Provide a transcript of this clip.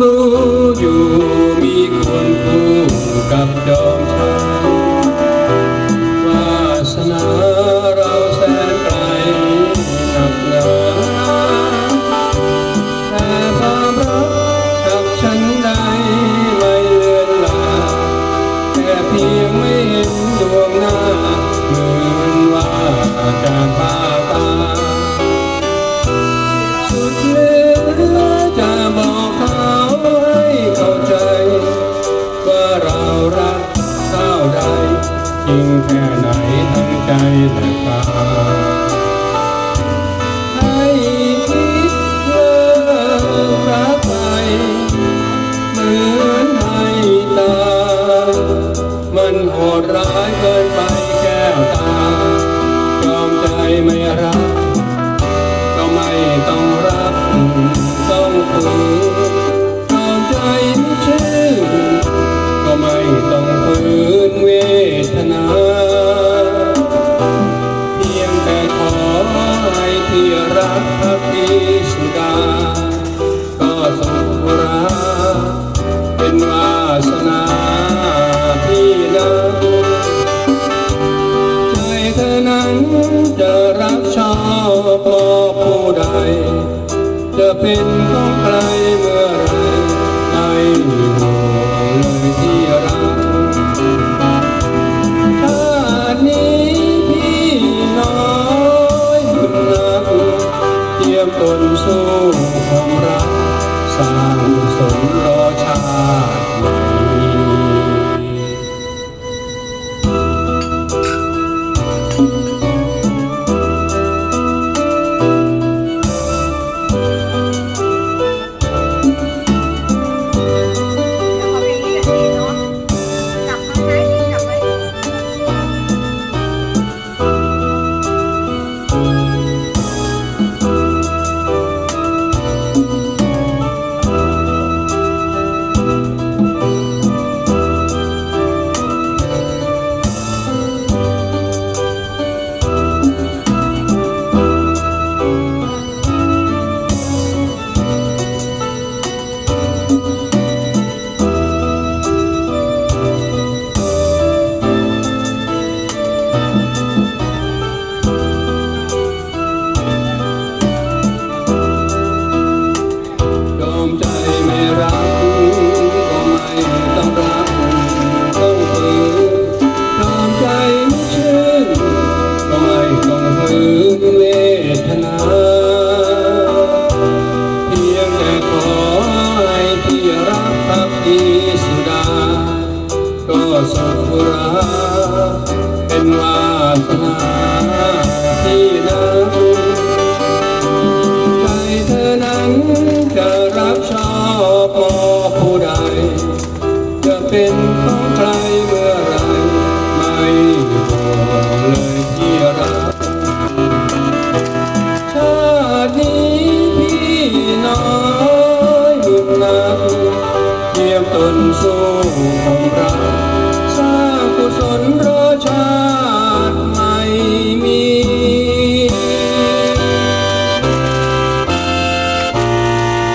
รู้อยู่มีคนคู่กับดอมชายวาสนาเราแสนไกลนับหนาแต่ความรักกับฉันใดไม่เลือนลาแค่เพียงไม่เห็นดวงหน้าเหมือนว่าจาก จริงแค่ไหนทั้งใจและกาย 断手 เป็นวาสนาที่นั้นใจเธอนั้นจะรับชอบ